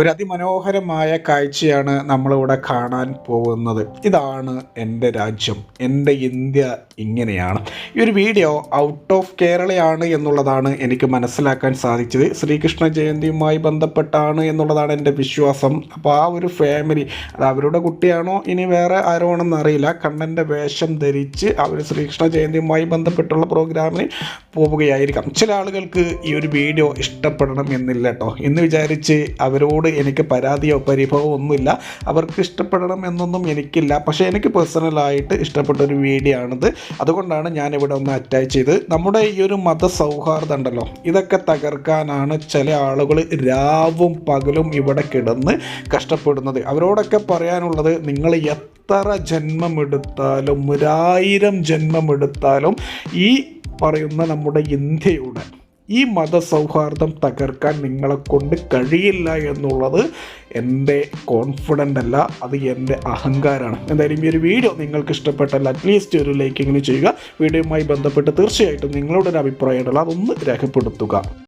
ഒരു അതിമനോഹരമായ കാഴ്ചയാണ് നമ്മളിവിടെ കാണാൻ പോകുന്നത്. ഇതാണ് എന്റെ രാജ്യം. എന്റെ ഇന്ത്യ ഇങ്ങനെയാണ്. ഈ ഒരു വീഡിയോ ഔട്ട് ഓഫ് കേരളയാണ് എന്നുള്ളതാണ് എനിക്ക് മനസ്സിലാക്കാൻ സാധിച്ചത്. ശ്രീകൃഷ്ണ ജയന്തിയുമായി ബന്ധപ്പെട്ടാണ് എന്നുള്ളതാണ് എന്റെ വിശ്വാസം. അപ്പോൾ ആ ഒരു ഫാമിലി അത് അവരുടെ കുട്ടിയാണോ ഇനി വേറെ ആരോണെന്നറിയില്ല കണ്ണന്റെ വേഷം ധരിച്ച് അവർ ശ്രീകൃഷ്ണ ജയന്തിയുമായി ബന്ധപ്പെട്ടുള്ള പ്രോഗ്രാമിന് പോവുകയായിരിക്കാം. ചില ആളുകൾക്ക് ഈ ഒരു വീഡിയോ ഇഷ്ടപ്പെടണം എന്നില്ല കേട്ടോ എന്ന് വിചാരിച്ച് അവരോട് എനിക്ക് പരാതിയോ പരിഭവമോ ഒന്നുമില്ല. അവർക്ക് ഇഷ്ടപ്പെടണം എന്നൊന്നും എനിക്കില്ല. പക്ഷേ എനിക്ക് പേഴ്സണലായിട്ട് ഇഷ്ടപ്പെട്ട ഒരു വീഡിയോ ആണിത്. അതുകൊണ്ടാണ് ഞാൻ ഇവിടെ ഒന്ന് അറ്റാച്ച് ചെയ്ത് നമ്മുടെ ഈ ഒരു മത സൗഹാർദ്ദം ഉണ്ടല്ലോ. ഇതൊക്കെ തകർക്കാനാണ് ചില ആളുകൾ രാവും പകലും ഇവിടെ കിടന്ന് കഷ്ടപ്പെടുന്നത്. അവരോടൊക്കെ പറയാനുള്ളത് നിങ്ങൾ എത്ര ജന്മമെടുത്താലും ഒരായിരം ജന്മമെടുത്താലും ഈ പറയുന്ന നമ്മുടെ ഇന്ത്യയുടെ ഈ മതസൗഹാർദ്ദം തകർക്കാൻ നിങ്ങളെ കൊണ്ട് കഴിയില്ല എന്നുള്ളത് എന്റെ കോൺഫിഡന്റ് അല്ല അത് എന്റെ അഹങ്കാരമാണ് എന്തായാലും ഈ ഒരു വീഡിയോ നിങ്ങൾക്ക് ഇഷ്ടപ്പെട്ടാൽ അറ്റ്ലീസ്റ്റ് ഒരു ലൈക്കിങ്ങിന് ചെയ്യുക. വീഡിയോയുമായി ബന്ധപ്പെട്ട് തീർച്ചയായിട്ടും നിങ്ങളുടെ ഒരു അഭിപ്രായം ഉണ്ടല്ലോ അതൊന്ന് രേഖപ്പെടുത്തുക.